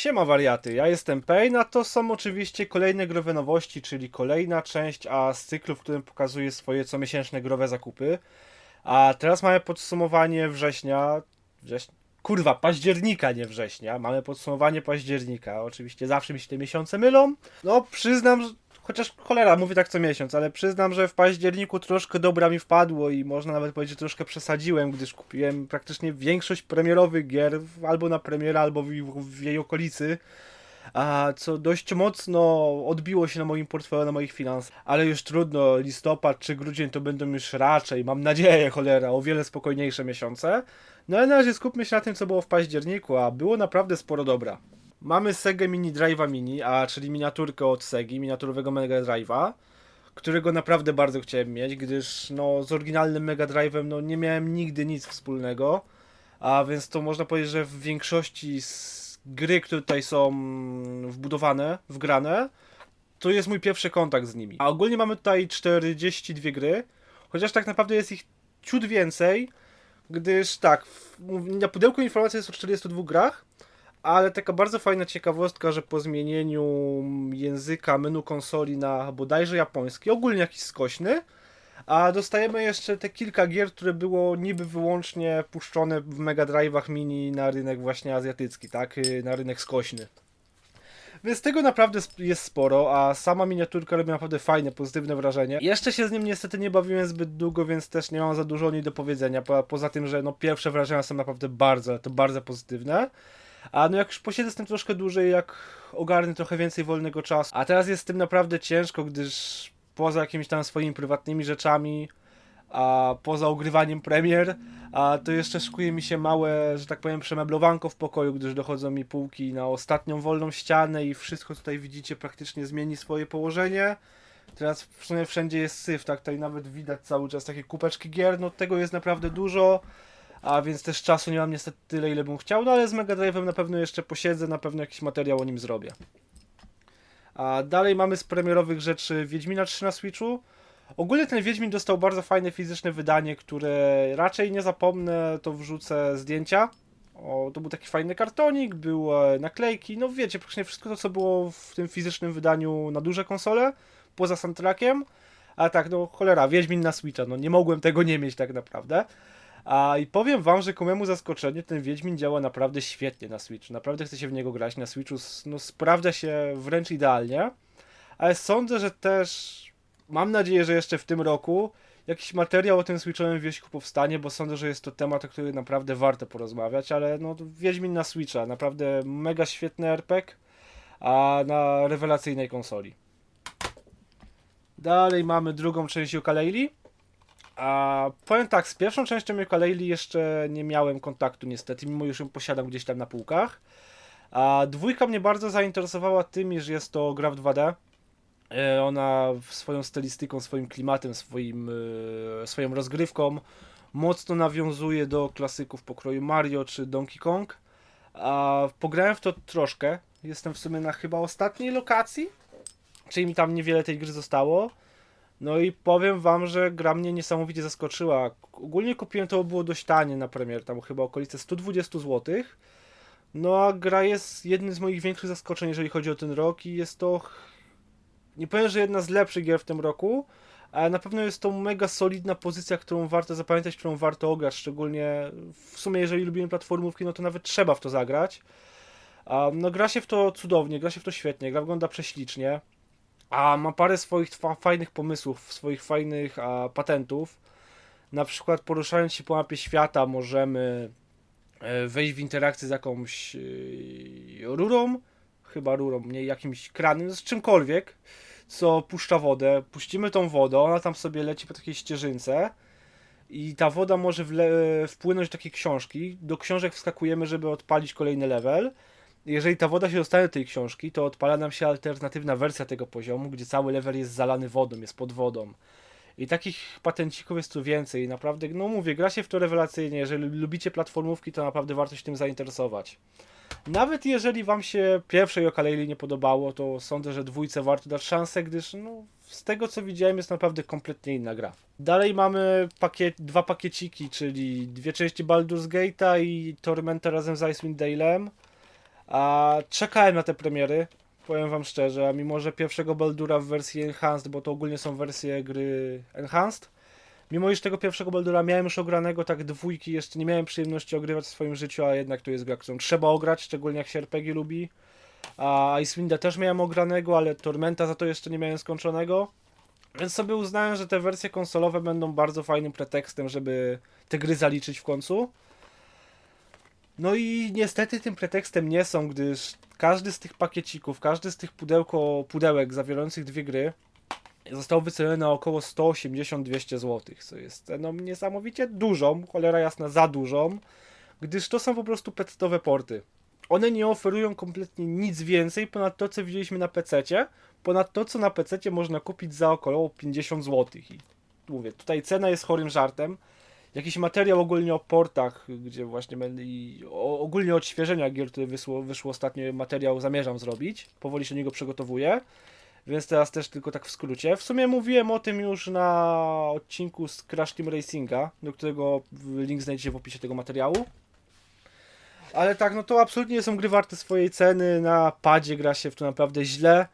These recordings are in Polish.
Siema wariaty, ja jestem Pain, a to są oczywiście kolejne growe nowości, czyli kolejna część a z cyklu, w którym pokazuję swoje comiesięczne growe zakupy. A teraz mamy podsumowanie września, września, kurwa, października, nie września. Mamy podsumowanie października. Oczywiście zawsze mi się te miesiące mylą. No, przyznam, chociaż cholera, mówię tak co miesiąc, ale przyznam, że w październiku troszkę dobra mi wpadło i można nawet powiedzieć, że troszkę przesadziłem, gdyż kupiłem praktycznie większość premierowych gier albo na premiera, albo w, w jej okolicy. A co dość mocno odbiło się na moim portfelu, na moich finansach. Ale już trudno, listopad czy grudzień to będą już raczej, mam nadzieję, cholera, o wiele spokojniejsze miesiące. No ale na razie skupmy się na tym, co było w październiku, a było naprawdę sporo dobra. Mamy Sega Mini Drive'a Mini, a czyli miniaturkę od Segi, miniaturowego Mega Drive'a, którego naprawdę bardzo chciałem mieć, gdyż no, z oryginalnym Mega Drive'em no, nie miałem nigdy nic wspólnego, a więc to można powiedzieć, że w większości gry, które tutaj są wbudowane, wgrane, to jest mój pierwszy kontakt z nimi. A ogólnie mamy tutaj 42 gry, chociaż tak naprawdę jest ich ciut więcej, gdyż tak, na pudełku informacji jest o 42 grach, ale taka bardzo fajna ciekawostka, że po zmienieniu języka menu konsoli na bodajże japoński, ogólnie jakiś skośny, a dostajemy jeszcze te kilka gier, które było niby wyłącznie puszczone w Mega Drive'ach mini na rynek właśnie azjatycki, tak? Y, Na rynek skośny. Więc tego naprawdę jest sporo, a sama miniaturka robi naprawdę fajne, pozytywne wrażenie. Jeszcze się z nim niestety nie bawiłem zbyt długo, więc też nie mam za dużo o niej do powiedzenia. Po, poza tym, że no pierwsze wrażenia są naprawdę bardzo, to bardzo pozytywne. A no jak już posiedzę z tym troszkę dłużej, jak ogarnę trochę więcej wolnego czasu. A teraz jest z tym naprawdę ciężko, gdyż poza jakimiś tam swoimi prywatnymi rzeczami, a poza ogrywaniem premier, a to jeszcze szykuje mi się małe, że tak powiem, przemeblowanko w pokoju, gdyż dochodzą mi półki na ostatnią wolną ścianę i wszystko tutaj widzicie praktycznie zmieni swoje położenie. Teraz w sumie wszędzie jest syf, tak tutaj nawet widać cały czas takie kupeczki gier, no tego jest naprawdę dużo. A więc też czasu nie mam niestety tyle, ile bym chciał, no ale z Mega Drive'em na pewno jeszcze posiedzę, na pewno jakiś materiał o nim zrobię. A dalej mamy z premierowych rzeczy Wiedźmina 3 na Switchu. Ogólnie ten Wiedźmin dostał bardzo fajne fizyczne wydanie, które raczej nie zapomnę, to wrzucę zdjęcia. O, to był taki fajny kartonik, były naklejki, no wiecie, praktycznie wszystko to, co było w tym fizycznym wydaniu na duże konsole, poza soundtrackiem. A tak, no cholera, Wiedźmin na Switcha, no nie mogłem tego nie mieć tak naprawdę. A i powiem wam, że ku memu zaskoczeniu ten Wiedźmin działa naprawdę świetnie na Switchu. Naprawdę chcę się w niego grać. Na Switchu no, sprawdza się wręcz idealnie. Ale sądzę, że też mam nadzieję, że jeszcze w tym roku jakiś materiał o tym Switchowym wieśku powstanie, bo sądzę, że jest to temat, o którym naprawdę warto porozmawiać, ale no Wiedźmin na Switcha, naprawdę mega świetny RPG, a na rewelacyjnej konsoli. Dalej mamy drugą część Yooka-Laylee. A powiem tak, z pierwszą częścią Yooka-Laylee jeszcze nie miałem kontaktu niestety, mimo już ją posiadam gdzieś tam na półkach. A dwójka mnie bardzo zainteresowała tym, iż jest to gra w 2D. E, Ona swoją stylistyką, swoim klimatem, swoim, e, swoją rozgrywką mocno nawiązuje do klasyków pokroju Mario czy Donkey Kong. A pograłem w to troszkę. Jestem w sumie na chyba ostatniej lokacji, czyli mi tam niewiele tej gry zostało. No i powiem wam, że gra mnie niesamowicie zaskoczyła. Ogólnie kupiłem to, było dość tanie na premier, tam chyba okolice 120 zł. No a gra jest jednym z moich większych zaskoczeń, jeżeli chodzi o ten rok i jest to, nie powiem, że jedna z lepszych gier w tym roku, ale na pewno jest to mega solidna pozycja, którą warto zapamiętać, którą warto ograć, szczególnie w sumie jeżeli lubimy platformówki, no to nawet trzeba w to zagrać. No gra się w to cudownie, gra się w to świetnie, gra wygląda prześlicznie. A ma parę swoich fa- fajnych pomysłów, swoich fajnych a, patentów. Na przykład poruszając się po mapie świata możemy e, wejść w interakcję z jakąś e, rurą, chyba rurą, nie jakimś kranem, z czymkolwiek, co puszcza wodę. Puścimy tą wodę, ona tam sobie leci po takiej ścieżynce i ta woda może wle- wpłynąć do takiej książki. Do książek wskakujemy, żeby odpalić kolejny level. Jeżeli ta woda się dostanie do tej książki, to odpala nam się alternatywna wersja tego poziomu, gdzie cały level jest zalany wodą, jest pod wodą. I takich patencików jest tu więcej. Naprawdę, no mówię, gra się w to rewelacyjnie. Jeżeli lubicie platformówki, to naprawdę warto się tym zainteresować. Nawet jeżeli wam się pierwszej Yooka-Laylee nie podobało, to sądzę, że dwójce warto dać szansę, gdyż no, z tego co widziałem jest naprawdę kompletnie inna gra. Dalej mamy pakiet, dwa pakieciki, czyli dwie części Baldur's Gate'a i Tormenta razem z Icewind Dale'em. A czekałem na te premiery, powiem wam szczerze, a mimo że pierwszego Baldura w wersji Enhanced, bo to ogólnie są wersje gry Enhanced, mimo iż tego pierwszego Baldura miałem już ogranego, tak dwójki jeszcze nie miałem przyjemności ogrywać w swoim życiu, a jednak to jest gra, którą trzeba ograć, szczególnie jak się RPG lubi. A Icewinda też miałem ogranego, ale Tormenta za to jeszcze nie miałem skończonego. Więc sobie uznałem, że te wersje konsolowe będą bardzo fajnym pretekstem, żeby te gry zaliczyć w końcu. No i niestety tym pretekstem nie są, gdyż każdy z tych pakiecików, każdy z tych pudełko, pudełek zawierających dwie gry został wyceniony na około 180-200 zł, co jest ceną niesamowicie dużą, cholera jasna za dużą, gdyż to są po prostu pecetowe porty. One nie oferują kompletnie nic więcej ponad to, co widzieliśmy na PC, ponad to, co na PC można kupić za około 50 zł. I mówię, tutaj cena jest chorym żartem. Jakiś materiał ogólnie o portach, gdzie właśnie będę i o, ogólnie odświeżenia gier, które wyszło, wyszło ostatnio, materiał zamierzam zrobić. Powoli się do niego przygotowuję. Więc teraz też tylko tak w skrócie. W sumie mówiłem o tym już na odcinku z Crash Team Racinga, do którego link znajdziecie w opisie tego materiału. Ale tak, no to absolutnie nie są gry warte swojej ceny. Na padzie gra się w to naprawdę źle.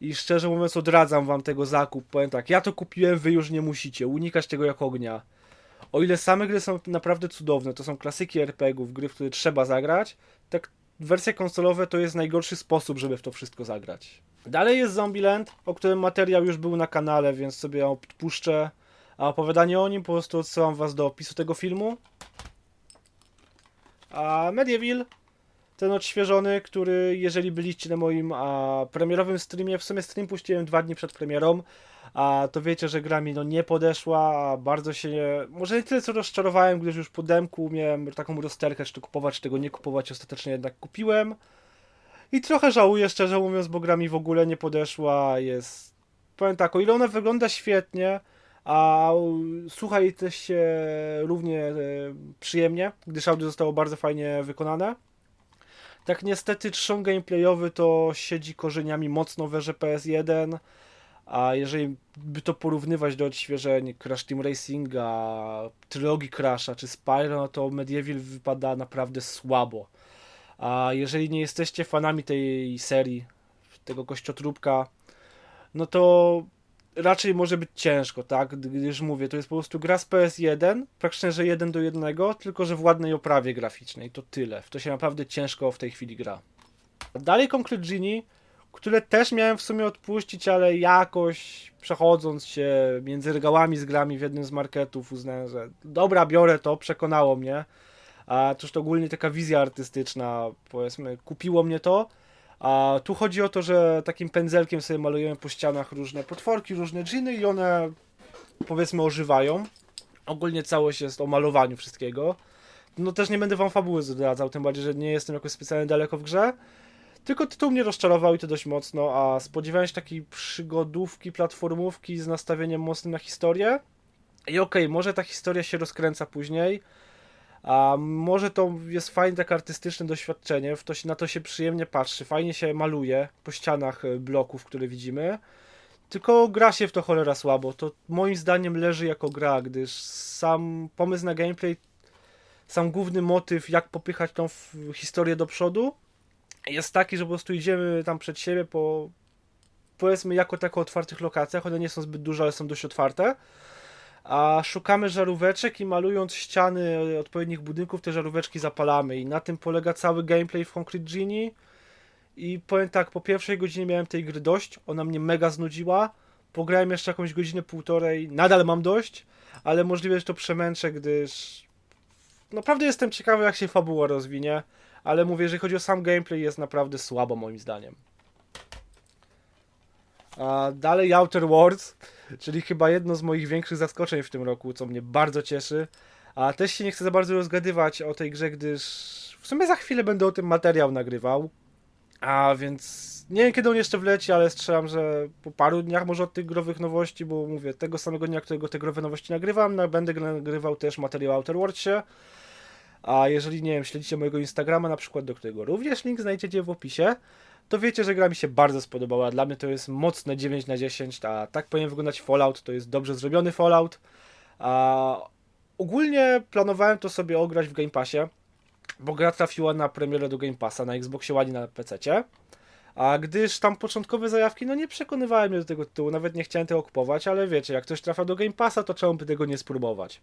I szczerze mówiąc, odradzam wam tego zakup. Powiem tak, ja to kupiłem, wy już nie musicie. Unikać tego jak ognia. O ile same gry są naprawdę cudowne, to są klasyki RPG-ów, gry, w które trzeba zagrać, tak wersje konsolowe to jest najgorszy sposób, żeby w to wszystko zagrać. Dalej jest Zombieland, o którym materiał już był na kanale, więc sobie ją odpuszczę. A opowiadanie o nim po prostu odsyłam was do opisu tego filmu. A Medieval, ten odświeżony, który jeżeli byliście na moim a, premierowym streamie, w sumie stream puściłem dwa dni przed premierą, a to wiecie, że gra mi no nie podeszła, bardzo się, może nie tyle co rozczarowałem, gdyż już po demku miałem taką rozterkę, czy to kupować, czy tego nie kupować, ostatecznie jednak kupiłem. I trochę żałuję, szczerze mówiąc, bo gra mi w ogóle nie podeszła, jest... Powiem tak, o ile ona wygląda świetnie, a słuchaj też się równie e, przyjemnie, gdyż audio zostało bardzo fajnie wykonane. Tak niestety trzon gameplayowy to siedzi korzeniami mocno w erze PS1, a jeżeli by to porównywać do odświeżeń Crash Team Racinga, trylogii Crasha czy Spyro, no to Medieval wypada naprawdę słabo. A jeżeli nie jesteście fanami tej serii, tego kościotróbka, no to raczej może być ciężko, tak? Gdyż mówię, to jest po prostu gra z PS1, praktycznie, że jeden do jednego, tylko że w ładnej oprawie graficznej. To tyle. W to się naprawdę ciężko w tej chwili gra. Dalej Concrete Genie, które też miałem w sumie odpuścić, ale jakoś przechodząc się między regałami z grami w jednym z marketów uznałem, że dobra, biorę to, przekonało mnie. A już to ogólnie taka wizja artystyczna, powiedzmy, kupiło mnie to. A tu chodzi o to, że takim pędzelkiem sobie malujemy po ścianach różne potworki, różne dżiny i one powiedzmy ożywają. Ogólnie całość jest o malowaniu wszystkiego. No też nie będę wam fabuły zdradzał, tym bardziej, że nie jestem jakoś specjalnie daleko w grze. Tylko tytuł mnie rozczarował i to dość mocno, a spodziewałem się takiej przygodówki, platformówki z nastawieniem mocnym na historię. I okej, okay, może ta historia się rozkręca później, a może to jest fajne tak artystyczne doświadczenie, w to się, na to się przyjemnie patrzy, fajnie się maluje po ścianach e, bloków, które widzimy. Tylko gra się w to cholera słabo. To moim zdaniem leży jako gra, gdyż sam pomysł na gameplay, sam główny motyw, jak popychać tą historię do przodu, jest taki, że po prostu idziemy tam przed siebie po powiedzmy jako tako otwartych lokacjach. One nie są zbyt duże, ale są dość otwarte. A szukamy żaróweczek i malując ściany odpowiednich budynków, te żaróweczki zapalamy. I na tym polega cały gameplay w Concrete Genie. I powiem tak, po pierwszej godzinie miałem tej gry dość, ona mnie mega znudziła, pograłem jeszcze jakąś godzinę, półtorej, nadal mam dość, ale możliwe, że to przemęczę, gdyż naprawdę jestem ciekawy, jak się fabuła rozwinie, ale mówię, jeżeli chodzi o sam gameplay, jest naprawdę słabo moim zdaniem. A dalej Outer Worlds, czyli chyba jedno z moich większych zaskoczeń w tym roku, co mnie bardzo cieszy. A też się nie chcę za bardzo rozgadywać o tej grze, gdyż w sumie za chwilę będę o tym materiał nagrywał. A więc nie wiem kiedy on jeszcze wleci, ale strzelam, że po paru dniach może od tych growych nowości, bo mówię, tego samego dnia, którego te growe nowości nagrywam, no, będę nagrywał też materiał Outer Worldsie. A jeżeli nie wiem, śledzicie mojego Instagrama na przykład, do którego również link znajdziecie w opisie, to wiecie, że gra mi się bardzo spodobała. Dla mnie to jest mocne 9 na 10, a tak powinien wyglądać Fallout, to jest dobrze zrobiony Fallout. A ogólnie planowałem to sobie ograć w Game Passie, bo gra trafiła na premierę do Game Passa na Xboxie One i na PC. A gdyż tam początkowe zajawki, no nie przekonywały mnie do tego tytułu, nawet nie chciałem tego kupować, ale wiecie, jak ktoś trafia do Game Passa, to czemu by tego nie spróbować.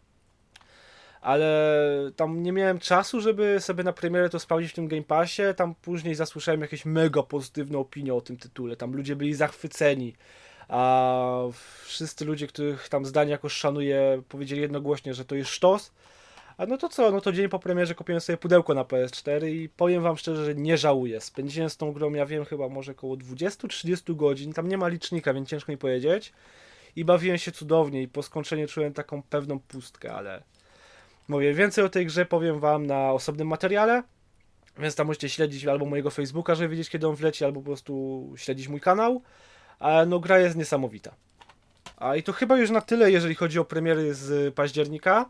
Ale tam nie miałem czasu, żeby sobie na premierę to sprawdzić w tym Game Passie. Tam później zasłyszałem jakieś mega pozytywne opinie o tym tytule. Tam ludzie byli zachwyceni. A wszyscy ludzie, których tam zdanie jakoś szanuję, powiedzieli jednogłośnie, że to jest sztos. A no to co, no to dzień po premierze kupiłem sobie pudełko na PS4 i powiem wam szczerze, że nie żałuję. Spędziłem z tą grą, ja wiem, chyba może około 20-30 godzin. Tam nie ma licznika, więc ciężko mi powiedzieć. I bawiłem się cudownie i po skończeniu czułem taką pewną pustkę, ale... Mówię, więcej o tej grze powiem wam na osobnym materiale. Więc tam możecie śledzić albo mojego Facebooka, żeby wiedzieć kiedy on wleci, albo po prostu śledzić mój kanał. Ale no gra jest niesamowita. A i to chyba już na tyle, jeżeli chodzi o premiery z października.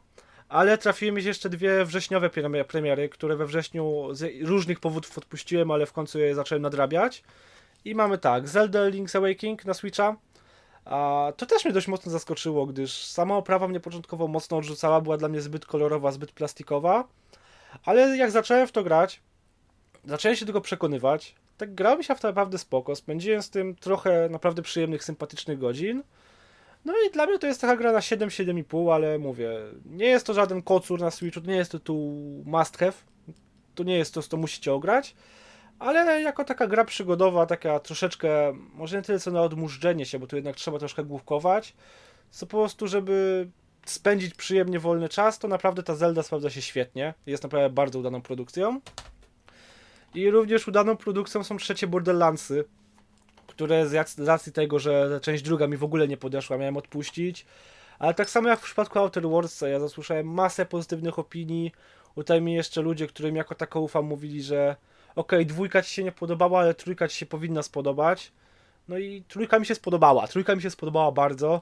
Ale trafiły mi jeszcze dwie wrześniowe premi- premiery, które we wrześniu z różnych powodów odpuściłem, ale w końcu je zacząłem nadrabiać. I mamy tak, Zelda Link's Awakening na Switcha. A to też mnie dość mocno zaskoczyło, gdyż sama oprawa mnie początkowo mocno odrzucała, była dla mnie zbyt kolorowa, zbyt plastikowa. Ale jak zacząłem w to grać, zacząłem się tego przekonywać. Tak grało mi się w to naprawdę spoko. Spędziłem z tym trochę naprawdę przyjemnych, sympatycznych godzin. No i dla mnie to jest taka gra na 7, 7,5, ale mówię, nie jest to żaden kocur na Switchu, to nie jest to tu must have. To nie jest to, co musicie ograć. Ale jako taka gra przygodowa, taka troszeczkę, może nie tyle co na odmurzczenie się, bo tu jednak trzeba troszkę główkować, co po prostu, żeby spędzić przyjemnie wolny czas, to naprawdę ta Zelda sprawdza się świetnie. Jest naprawdę bardzo udaną produkcją. I również udaną produkcją są trzecie Borderlandsy, które z racji tego, że część druga mi w ogóle nie podeszła, miałem odpuścić. Ale tak samo jak w przypadku Outer Worlds'a, ja zasłyszałem masę pozytywnych opinii. Tutaj mi jeszcze ludzie, którym jako tako ufam, mówili, że okej, dwójka ci się nie podobała, ale trójka ci się powinna spodobać. No i trójka mi się spodobała. Trójka mi się spodobała bardzo.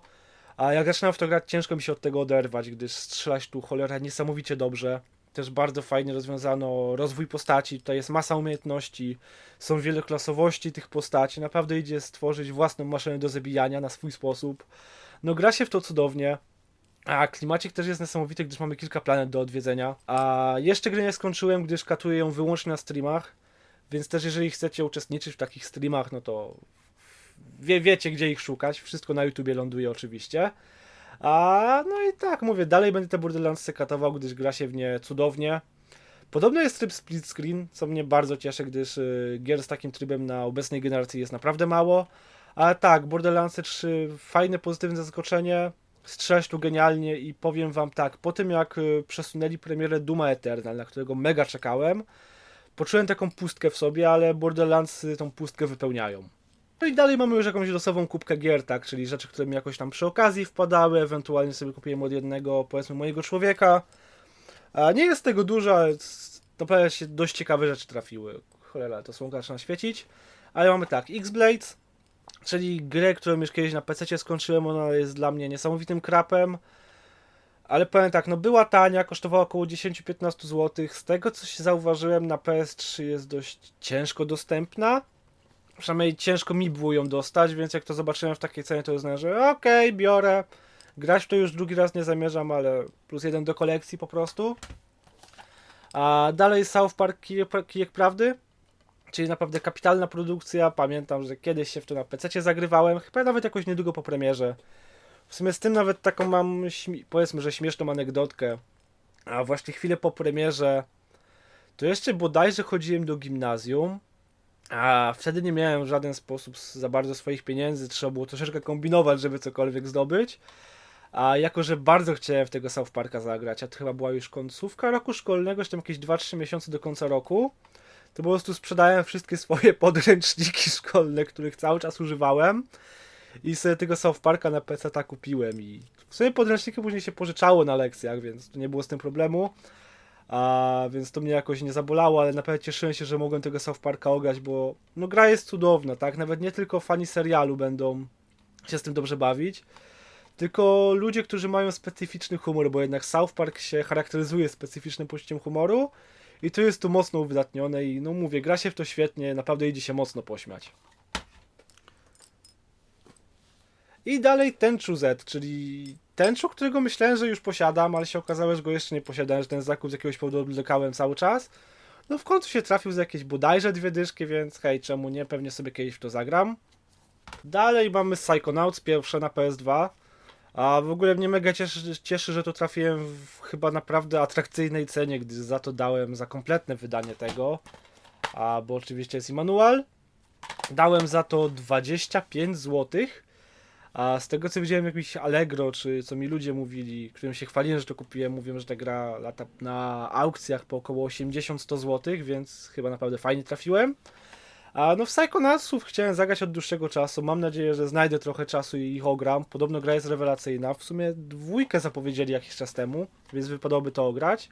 A jak zaczynałem w to grać, ciężko mi się od tego oderwać, gdyż strzelać tu cholera niesamowicie dobrze. Też bardzo fajnie rozwiązano rozwój postaci. Tutaj jest masa umiejętności, są wiele klasowości tych postaci. Naprawdę idzie stworzyć własną maszynę do zabijania na swój sposób. No gra się w to cudownie. A klimacik też jest niesamowity, gdyż mamy kilka planet do odwiedzenia. A jeszcze gry nie skończyłem, gdyż katuję ją wyłącznie na streamach. Więc też jeżeli chcecie uczestniczyć w takich streamach, no to wie, wiecie gdzie ich szukać. Wszystko na YouTubie ląduje oczywiście. A no i tak, mówię, dalej będę te Borderlandsy katował, gdyż gra się w nie cudownie. Podobno jest tryb split screen, co mnie bardzo cieszy, gdyż y, gier z takim trybem na obecnej generacji jest naprawdę mało. Ale tak, Borderlandsy 3 fajne, pozytywne zaskoczenie. Strzelać tu genialnie i powiem wam tak, po tym jak y, przesunęli premierę Duma Eternal, na którego mega czekałem, poczułem taką pustkę w sobie, ale Borderlandsy tą pustkę wypełniają. No i dalej mamy już jakąś losową kubkę gier, tak, czyli rzeczy, które mi jakoś tam przy okazji wpadały, ewentualnie sobie kupiłem od jednego, powiedzmy, mojego człowieka. A nie jest tego dużo, ale naprawdę się dość ciekawe rzeczy trafiły. Cholera, to słonka zaczyna świecić. Ale mamy tak, X-Blades, czyli grę, którą już kiedyś na PC skończyłem, ona jest dla mnie niesamowitym krapem. Ale powiem tak, no była tania, kosztowała około 10-15 zł. Z tego co się zauważyłem, na PS3 jest dość ciężko dostępna. Przynajmniej ciężko mi było ją dostać, więc jak to zobaczyłem w takiej cenie, to uznałem, że okej, biorę. Grać to już drugi raz nie zamierzam, ale plus jeden do kolekcji po prostu. A dalej South Park Kijek Prawdy, czyli naprawdę kapitalna produkcja. Pamiętam, że kiedyś się w to na PC zagrywałem, chyba nawet jakoś niedługo po premierze. W sumie z tym nawet taką mam, powiedzmy, że śmieszną anegdotkę. A właśnie chwilę po premierze, to jeszcze bodajże chodziłem do gimnazjum, a wtedy nie miałem w żaden sposób za bardzo swoich pieniędzy, trzeba było troszeczkę kombinować, żeby cokolwiek zdobyć. A jako, że bardzo chciałem w tego South Parka zagrać, a to chyba była już końcówka roku szkolnego, jeszcze jakieś 2-3 miesiące do końca roku, to po prostu sprzedałem wszystkie swoje podręczniki szkolne, których cały czas używałem i sobie tego South Parka na PC ta kupiłem i w sumie podręczniki później się pożyczało na lekcjach, więc nie było z tym problemu. A więc to mnie jakoś nie zabolało, ale naprawdę cieszyłem się, że mogłem tego South Parka ograć, bo no gra jest cudowna, tak? Nawet nie tylko fani serialu będą się z tym dobrze bawić, tylko ludzie, którzy mają specyficzny humor, bo jednak South Park się charakteryzuje specyficznym poczuciem humoru i to jest tu mocno uwydatnione i no mówię, gra się w to świetnie, naprawdę idzie się mocno pośmiać. I dalej Tenchu Z, czyli Tenchu, którego myślałem, że już posiadam, ale się okazało, że go jeszcze nie posiadałem, że ten zakup z jakiegoś powodu odwlekałem cały czas. No w końcu się trafił za jakieś bodajże dwie dyszki, więc hej, czemu nie? Pewnie sobie kiedyś w to zagram. Dalej mamy Psychonauts, pierwsze na PS2. A w ogóle mnie mega cieszy, cieszy, że to trafiłem w chyba naprawdę atrakcyjnej cenie, gdyż za to dałem za kompletne wydanie tego. A bo oczywiście jest i manual. Dałem za to 25 zł. A z tego co widziałem jakimś Allegro, czy co mi ludzie mówili, którym się chwaliłem, że to kupiłem, mówią, że ta gra lata na aukcjach po około 80-100 zł, więc chyba naprawdę fajnie trafiłem. A no w Psychonautsów chciałem zagrać od dłuższego czasu. Mam nadzieję, że znajdę trochę czasu i ich ogram. Podobno gra jest rewelacyjna. W sumie dwójkę zapowiedzieli jakiś czas temu, więc wypadałoby to ograć.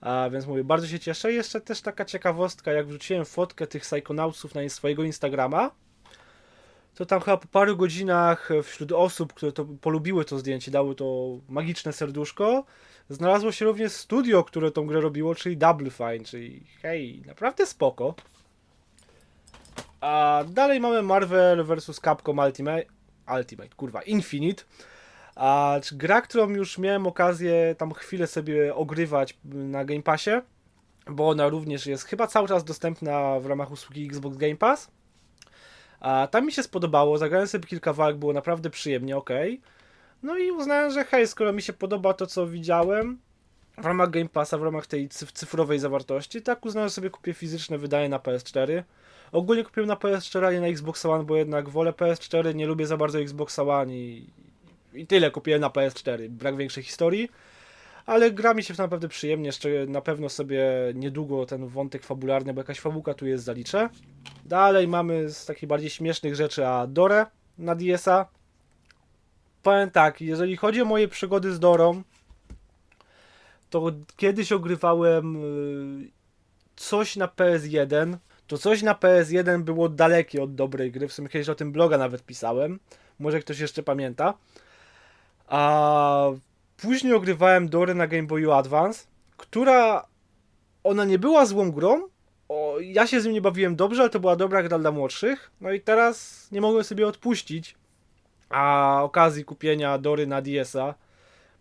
A więc mówię, bardzo się cieszę. Jeszcze też taka ciekawostka, jak wrzuciłem fotkę tych Psychonautsów na swojego Instagrama, to tam chyba po paru godzinach wśród osób, które to polubiły to zdjęcie, dały to magiczne serduszko, znalazło się również studio, które tą grę robiło, czyli Double Fine, czyli hej, naprawdę spoko. A dalej mamy Marvel vs. Capcom Ultimate, Ultimate, kurwa, Infinite. A gra, którą już miałem okazję tam chwilę sobie ogrywać na Game Passie, bo ona również jest chyba cały czas dostępna w ramach usługi Xbox Game Pass. A tam mi się spodobało, zagrałem sobie kilka walk, było naprawdę przyjemnie, ok. No i uznałem, że hej, skoro mi się podoba to, co widziałem w ramach Game Passa, w ramach tej cyf- cyfrowej zawartości, tak uznałem, że sobie kupię fizyczne wydanie na PS4. Ogólnie kupiłem na PS4, a nie na Xbox One, bo jednak wolę PS4, nie lubię za bardzo Xbox One i, i tyle kupiłem na PS4, brak większej historii. Ale gra mi się naprawdę przyjemnie, jeszcze na pewno sobie niedługo ten wątek fabularny, bo jakaś fabułka tu jest, zaliczę. Dalej mamy z takich bardziej śmiesznych rzeczy a Dorę na DS-a. Powiem tak, jeżeli chodzi o moje przygody z Dorą, to kiedyś ogrywałem y, coś na PS1. To coś na PS1 było dalekie od dobrej gry. W sumie kiedyś o tym bloga nawet pisałem. Może ktoś jeszcze pamięta. A później ogrywałem Dorę na Game Boyu Advance, która ona nie była złą grą. O, ja się z nim nie bawiłem dobrze, ale to była dobra gra dla młodszych. No i teraz nie mogłem sobie odpuścić. A okazji kupienia Dory na DS-a.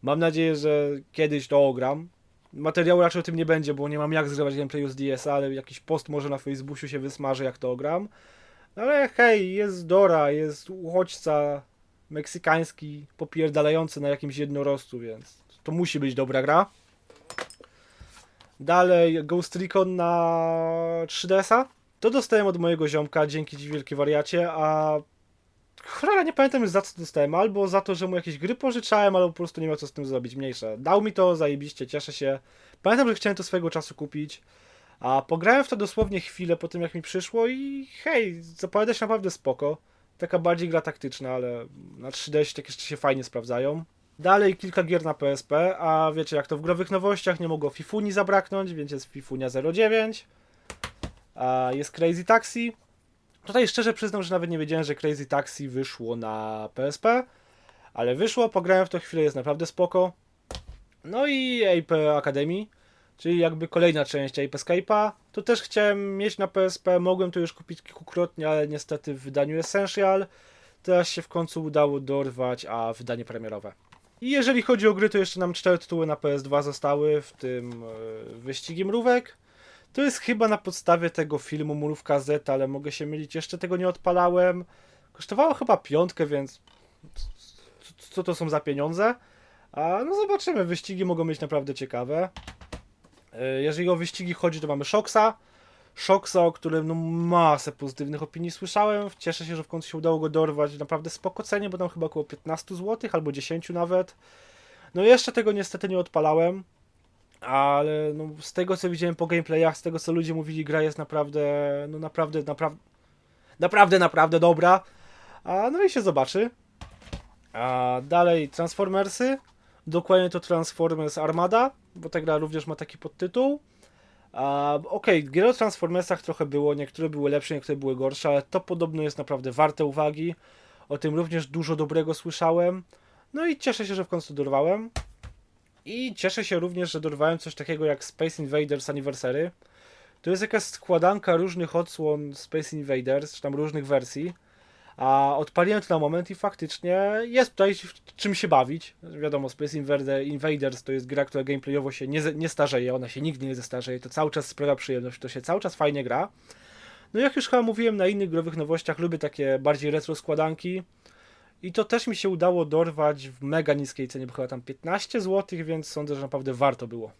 Mam nadzieję, że kiedyś to ogram. Materiału raczej o tym nie będzie, bo nie mam jak zgrywać gameplayu z DS-a, ale jakiś post może na Facebooku się wysmaży, jak to ogram. No ale hej, jest Dora, jest uchodźca meksykański, popierdalający na jakimś jednorożcu, więc to musi być dobra gra. Dalej Ghost Recon na 3DS-a. To dostałem od mojego ziomka, dzięki Ci wielkie wariacie, a cholera nie pamiętam już za co dostałem, albo za to, że mu jakieś gry pożyczałem, albo po prostu nie miał co z tym zrobić, mniejsze. Dał mi to, zajebiście, cieszę się. Pamiętam, że chciałem to swojego czasu kupić, a pograłem w to dosłownie chwilę po tym, jak mi przyszło i hej, zapowiada się naprawdę spoko. Taka bardziej gra taktyczna, ale na 3DS tak jeszcze się fajnie sprawdzają. Dalej kilka gier na PSP, a wiecie jak to w growych nowościach nie mogło Fifuni zabraknąć, więc jest Fifunia 09. A jest Crazy Taxi. Tutaj szczerze przyznam, że nawet nie wiedziałem, że Crazy Taxi wyszło na PSP, ale wyszło, pograłem w to chwilę, jest naprawdę spoko. No i Ape Academy, czyli jakby kolejna część Ape Escape'a. To też chciałem mieć na PSP, mogłem to już kupić kilkukrotnie, ale niestety w wydaniu Essential. Teraz się w końcu udało dorwać, a wydanie premierowe. I jeżeli chodzi o gry, to jeszcze nam cztery tytuły na PS2 zostały, w tym e, Wyścigi Mrówek. To jest chyba na podstawie tego filmu Mrówka Z, ale mogę się mylić, jeszcze tego nie odpalałem. Kosztowało chyba piątkę, więc co, to są za pieniądze? A no zobaczymy, wyścigi mogą być naprawdę ciekawe. E, Jeżeli o wyścigi chodzi, to mamy Shoxa. Shoxa, o którym no, masę pozytywnych opinii słyszałem. Cieszę się, że w końcu się udało go dorwać naprawdę spoko cenie, bo tam chyba około 15 zł albo 10 nawet. No jeszcze tego niestety nie odpalałem, ale no, z tego co widziałem po gameplayach, z tego co ludzie mówili, gra jest naprawdę, no naprawdę, naprawdę, naprawdę, naprawdę dobra. A no i się zobaczy. A dalej Transformersy. Dokładnie to Transformers Armada, bo ta gra również ma taki podtytuł. Okej, okay, gier o Transformersach trochę było, niektóre były lepsze, niektóre były gorsze, ale to podobno jest naprawdę warte uwagi. O tym również dużo dobrego słyszałem. No i cieszę się, że w końcu dorwałem. I cieszę się również, że dorwałem coś takiego jak Space Invaders Anniversary. To jest jakaś składanka różnych odsłon Space Invaders, czy tam różnych wersji. A odpaliłem to na moment i faktycznie jest tutaj czym się bawić. Wiadomo, Space Invader- Invaders to jest gra, która gameplayowo się nie, nie starzeje, ona się nigdy nie zestarzeje, to cały czas sprawia przyjemność, to się cały czas fajnie gra. No jak już chyba mówiłem na innych growych nowościach, lubię takie bardziej retro składanki. I to też mi się udało dorwać w mega niskiej cenie, bo chyba tam 15 zł, więc sądzę, że naprawdę warto było.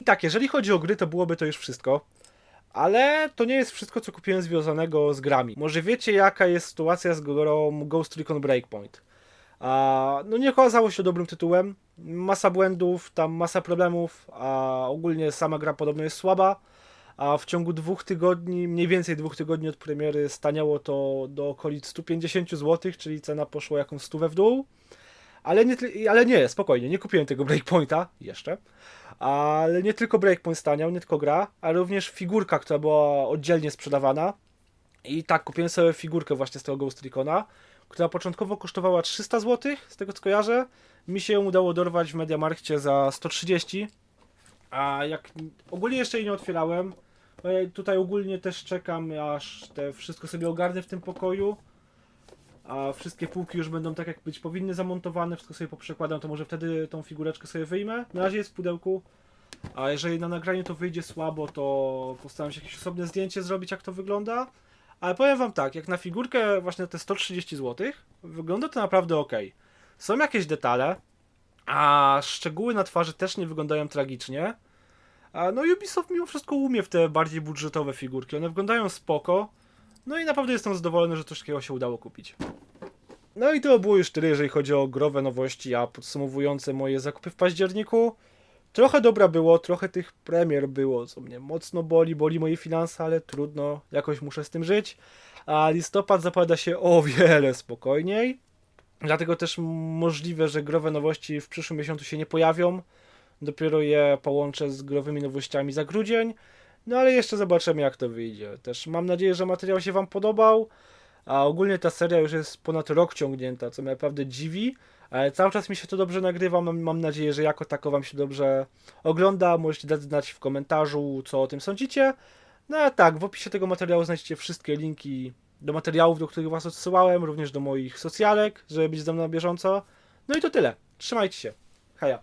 I tak, jeżeli chodzi o gry, to byłoby to już wszystko. Ale to nie jest wszystko, co kupiłem związanego z grami. Może wiecie, jaka jest sytuacja z grą Ghost Recon Breakpoint. A, no nie okazało się dobrym tytułem. Masa błędów, tam masa problemów, a ogólnie sama gra podobno jest słaba. A w ciągu dwóch tygodni, mniej więcej dwóch tygodni od premiery, staniało to do okolic 150 zł, czyli cena poszła jakąś stówę w dół. Ale nie, ale nie, spokojnie, nie kupiłem tego Breakpointa jeszcze. Ale nie tylko Breakpoint staniał, nie tylko gra, ale również figurka, która była oddzielnie sprzedawana. I tak, kupiłem sobie figurkę właśnie z tego Ghost Recona, która początkowo kosztowała 300 zł, z tego co kojarzę. Mi się ją udało dorwać w Mediamarkcie za 130. A jak ogólnie jeszcze jej nie otwierałem, ja tutaj ogólnie też czekam, aż te wszystko sobie ogarnę w tym pokoju. A wszystkie półki już będą tak, jak być powinny zamontowane, wszystko sobie poprzekładam, to może wtedy tą figureczkę sobie wyjmę. Na razie jest w pudełku. A jeżeli na nagraniu to wyjdzie słabo, to postaram się jakieś osobne zdjęcie zrobić, jak to wygląda. Ale powiem wam tak, jak na figurkę właśnie te 130 zł, wygląda to naprawdę ok. Są jakieś detale, a szczegóły na twarzy też nie wyglądają tragicznie. No Ubisoft mimo wszystko umie w te bardziej budżetowe figurki. One wyglądają spoko. No i naprawdę jestem zadowolony, że coś takiego się udało kupić. No i to było już tyle, jeżeli chodzi o growe nowości, a podsumowujące moje zakupy w październiku. Trochę dobra było, trochę tych premier było, co mnie mocno boli, boli moje finanse, ale trudno, jakoś muszę z tym żyć. A listopad zapowiada się o wiele spokojniej. Dlatego też możliwe, że growe nowości w przyszłym miesiącu się nie pojawią. Dopiero je połączę z growymi nowościami za grudzień. No ale jeszcze zobaczymy jak to wyjdzie. Też mam nadzieję, że materiał się Wam podobał. A ogólnie ta seria już jest ponad rok ciągnięta, co mnie naprawdę dziwi. Ale cały czas mi się to dobrze nagrywa. Mam, mam nadzieję, że jako tako Wam się dobrze ogląda. Możecie dać znać w komentarzu, co o tym sądzicie. No a tak, w opisie tego materiału znajdziecie wszystkie linki do materiałów, do których Was odsyłałem, również do moich socjalek, żeby być ze mną na bieżąco. No i to tyle. Trzymajcie się. Heja.